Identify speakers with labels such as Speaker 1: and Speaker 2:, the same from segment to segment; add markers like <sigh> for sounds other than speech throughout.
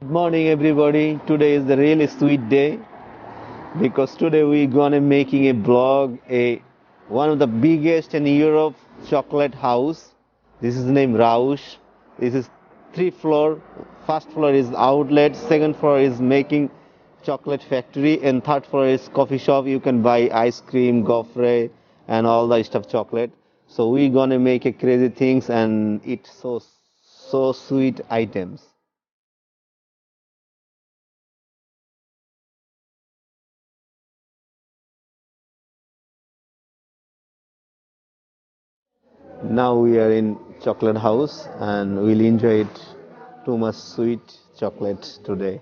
Speaker 1: Good morning everybody. Today is the really sweet day because today we're gonna making a blog a one of the biggest in Europe chocolate house. This is named Rausch. This is three floor. First floor is outlet. Second floor is making chocolate factory and third floor is coffee shop. You can buy ice cream, gofre and all the stuff chocolate. So we're gonna make a crazy things and eat so so sweet items. Now we are in chocolate house and we'll enjoy it too much sweet chocolate today.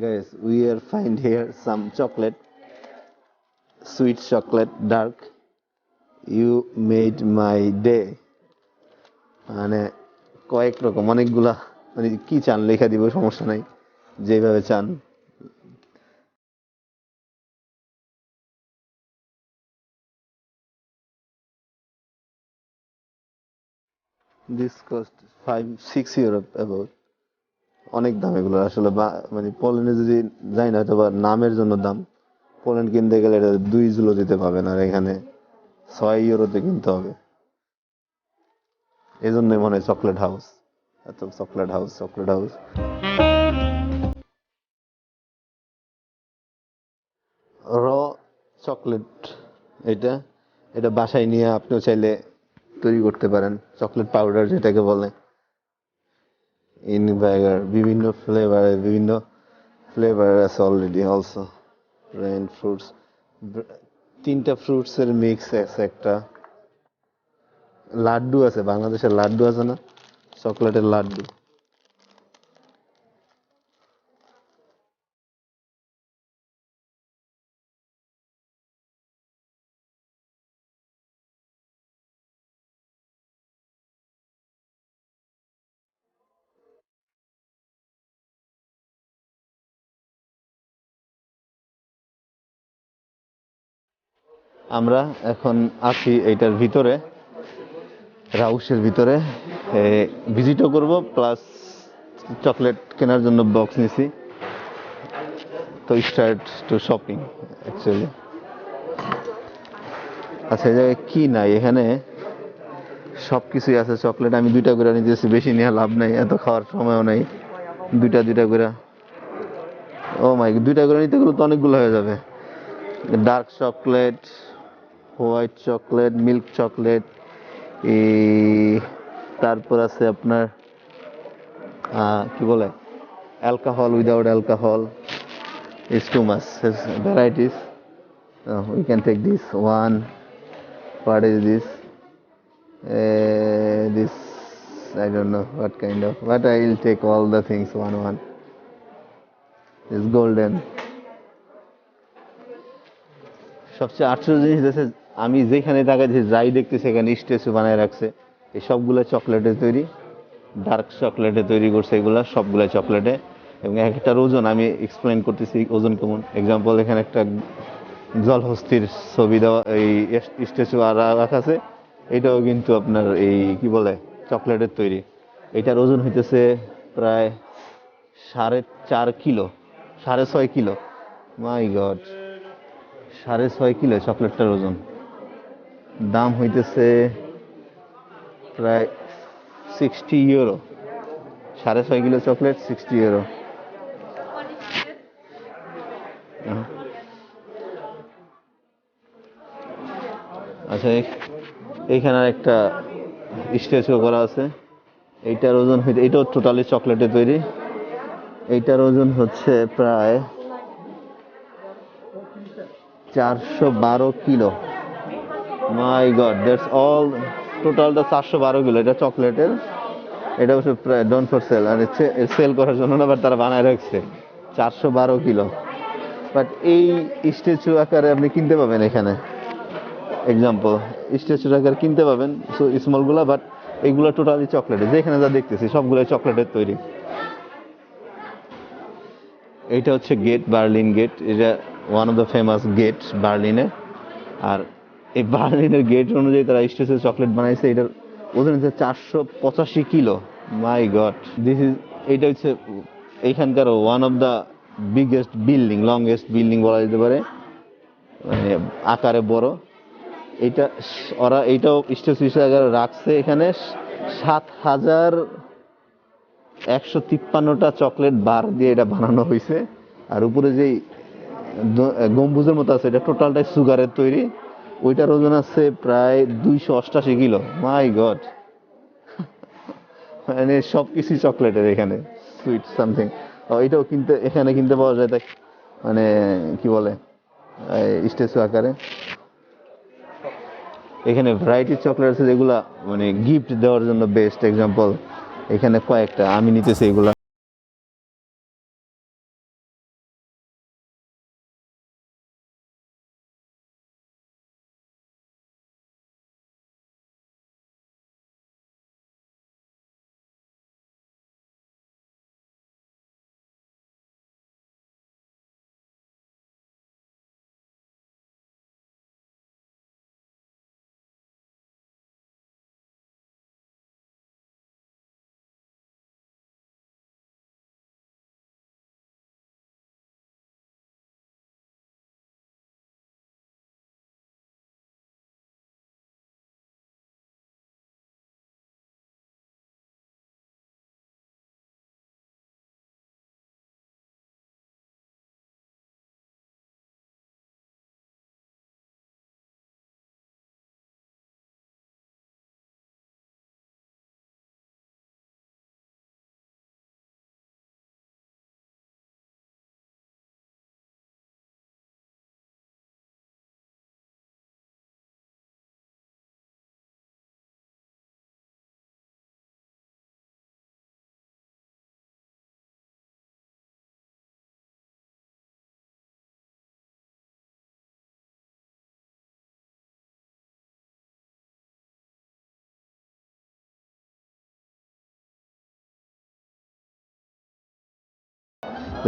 Speaker 1: Guys, we are find here some chocolate, sweet chocolate, dark. You made my day. মানে কয়েক রকম, অনেকগুলা মানে কি চান, লেখা দিব, সমস্যা নাই, যেভাবে চান। This cost five six euro about অনেক দাম এগুলো, আসলে মানে পোল্যান্ডে যদি যাই না হয়তো বা নামের জন্য দাম। পোল্যান্ড কিনতে গেলে এটা দুই জুলো দিতে পাবেন আর এখানে ছয় ইউরোতে কিনতে হবে। এই জন্যই মনে হয় চকলেট হাউস। এত চকলেট হাউস চকলেট হাউস। র চকলেট এটা এটা বাসায় নিয়ে আপনিও চাইলে তৈরি করতে পারেন। চকলেট পাউডার যেটাকে বলে। ইন ব্যাগার বিভিন্ন ফ্লেভারের বিভিন্ন ফ্লেভার আছে অলরেডি অলসো রেন ফ্রুটস তিনটা ফ্রুটসের মিক্স আছে একটা। লাড্ডু আছে বাংলাদেশের লাড্ডু আছে না? চকলেটের লাড্ডু। আমরা এখন আছি এইটার ভিতরে। রাউসের ভিতরে ভিজিটও করব প্লাস চকলেট কেনার জন্য বক্স নিছি। তো স্টার্ট টু শপিং অ্যাকচুয়ালি আচ্ছা এই জায়গায় কি নাই? এখানে সব কিছুই আছে চকলেট আমি দুইটা করে নিতেছি, বেশি নেওয়া লাভ নাই, এত খাওয়ার সময়ও নাই। দুইটা দুইটা করে। ও মাই দুইটা করে নিতে গেলে তো অনেকগুলো হয়ে যাবে। Dark chocolate white chocolate milk chocolate তারপর আছে আপনার কি বলে alcohol without alcohol is too much There's varieties uh, we can take this one what is this uh, this I don't know what kind of but I will take all the things one one this golden সবচেয়ে আশ্চর্য জিনিস দেখে আমি যেখানে তাকাইছি যাই দেখতেছি, এখানে statue বানায় রাখছে। এই সবগুলো চকলেটে তৈরি ডার্ক চকলেটে তৈরি করছে এগুলা, সবগুলো চকলেটে এবং এক একটার ওজন আমি এক্সপ্লেন করতেছি, ওজন কেমন। এক্সাম্পল এখানে একটা জলহস্তির ছবি দেওয়া, এই স্ট্যাচু আর রাখা আছে। এটাও কিন্তু আপনার এই কি বলে চকলেটের তৈরি। এটার ওজন হইতেছে প্রায় সাড়ে চার কিলো, সাড়ে ছয় কিলো। মাই গড সাড়ে ছয় কিলো চকলেটটার ওজন। দাম হইতেছে প্রায় সিক্সটি ইউরো সাড়ে ছয় কিলো চকলেট সিক্সটি ইউরো আচ্ছা এই- এইখানে একটা স্ট্যাচু করা আছে। এইটার ওজন হইতে এটাও টোটালি চকলেটে তৈরি। এইটার ওজন হচ্ছে প্রায় চারশো বারো kilo. My god that's all টোটালটা চারশো বারো কিলো, এটা চকলেটের। এটা হচ্ছে ডন ফর সেল আর সেল করার জন্য না বাট তারা বানায় রাখছে। চারশো বারো কিলো। বাট এই স্ট্যাচু আকারে আপনি কিনতে পাবেন এখানে। এক্সাম্পল স্ট্যাচু আকারে কিনতে পাবেন সো স্মলগুলা বাট এগুলো টোটালি চকলেটের যেখানে যা দেখতেছি সবগুলো চকলেটের তৈরি। এইটা হচ্ছে গেট বার্লিন গেট এটা one of the famous gate বার্লিনের আর এই বার্লিনের গেট অনুযায়ী তারা স্টেশন চকলেট বানাইছে। এটার ওজন হচ্ছে চারশো পঁচাশি kilo. My god this is এইটা হচ্ছে এইখানকার one of the biggest building longest building বলা যেতে পারে। মানে আকারে বড়। এটা ওরা এইটাও স্টেজ হিসেবে রাখছে এখানে। সাত হাজার একশো তিপ্পান্নটা চকলেট বার দিয়ে এটা বানানো হয়েছে। আর উপরে যেই গম্বুজের মতো আছে, এটা টোটালটাই সুগারের তৈরি। ওইটার ওজন আছে প্রায় দুইশো অষ্টাশি কিলো। মাই গড <laughs> মানে সব কিছুই চকলেটের এখানে সুইট সামথিং এটাও কিনতে, এখানে কিনতে পাওয়া যায় তাই মানে কি বলে স্টেচু আকারে। এখানে ভ্যারাইটি চকলেট আছে যেগুলা মানে গিফট দেওয়ার জন্য বেস্ট এক্সাম্পল এখানে কয়েকটা, আমি নিতেছি এগুলা।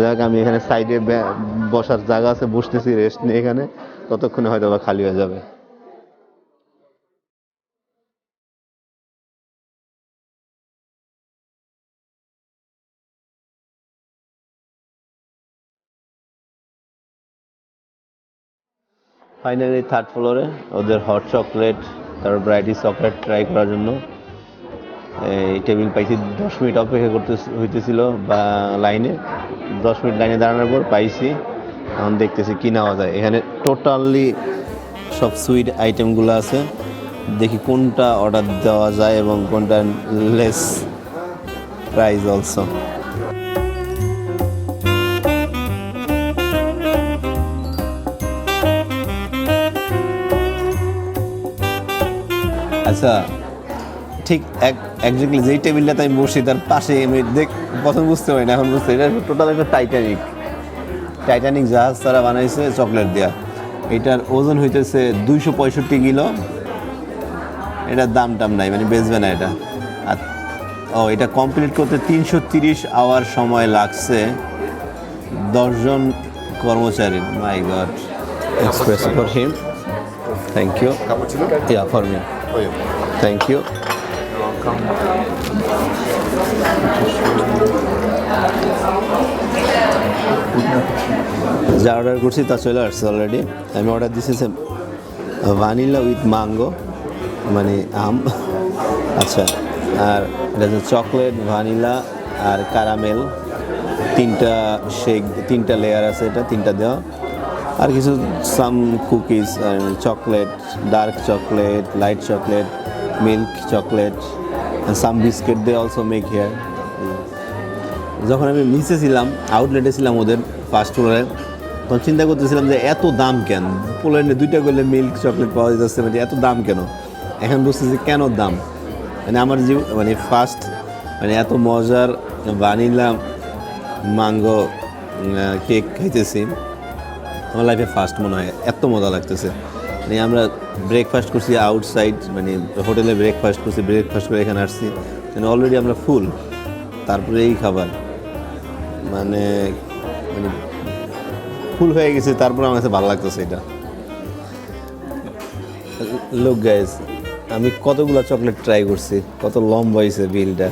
Speaker 1: যাক, আমি এখানে সাইডে বসার জায়গা আছে, বসতেছি রেস্ট নিয়ে এখানে। ততক্ষণে হয়তো বা খালি হয়ে যাবে। ফাইনালি থার্ড ফ্লোরে ওদের হট চকলেট তারপর ব্রাইটি চকলেট ট্রাই করার জন্য। এই টেবিল পাইছি, দশ মিনিট অপেক্ষা করতে হইতেছিল বা লাইনে। দশ মিনিট লাইনে দাঁড়ানোর পর পাইছি। এখন দেখতেছি কি নেওয়া যায়। এখানে টোটালি সব সুইট আইটেমগুলো আছে। দেখি কোনটা অর্ডার দেওয়া যায় এবং কোনটা লেস প্রাইস অলসো। আচ্ছা ঠিক এক একজাক্টলি যেই টেবিলটাতে আমি বসি তার পাশে আমি দেখ প্রথম বুঝতে পারি না এখন বুঝতে এটা টোটাল একটা টাইটানিক টাইটানিক জাহাজ তারা বানাইছে চকলেট দেওয়া এটার ওজন হইতেছে দুইশো পঁয়ষট্টি কিলো। এটার দাম টাম নাই মানে বেচবে না এটা। আর ও এটা কমপ্লিট করতে তিনশো তিরিশ আওয়ার সময় লাগছে দশজন কর্মচারী। My God express for him thank you? Yeah for me thank you যা অর্ডার করছি, তা চলে আসছে অলরেডি আমি অর্ডার দিছি ভানিলা উইথ ম্যাঙ্গো মানে আম। আচ্ছা আর এটা চকলেট ভানিলা আর ক্যারামেল তিনটা শেক তিনটা লেয়ার আছে এটা, তিনটা দেওয়া। আর কিছু some cookies chocolate dark chocolate light chocolate milk chocolate some biscuit they also make here যখন আমি নিচে ছিলাম আউটলেটে ছিলাম ওদের ফার্স্ট ফ্লোরে তখন চিন্তা করতেছিলাম যে এত দাম কেন? পোল্যান্ডে দুইটা করলে মিল্ক চকলেট পাওয়া যাচ্ছে মানে এত দাম কেন? এখন বুঝতেছি কেন দাম? মানে আমার জীব মানে ফার্স্ট মানে এত মজার ভানিলা ম্যাঙ্গো কেক খাইতেছি। আমার লাইফে ফার্স্ট মনে হয়, এত মজা লাগতেছে। মানে আমরা ব্রেকফাস্ট করছি আউটসাইড মানে হোটেলে ব্রেকফাস্ট করছি ব্রেকফাস্ট করে এখানে আসছি। মানে অলরেডি আমরা ফুল তারপরে এই খাবার। মানে মানে ফুল হয়ে গেছে, তারপর আমার কাছে ভালো লাগতেছে এটা। লোক গাইজ আমি কতগুলো চকলেট ট্রাই করছি, কত লম্বা হয়েছে বিলটা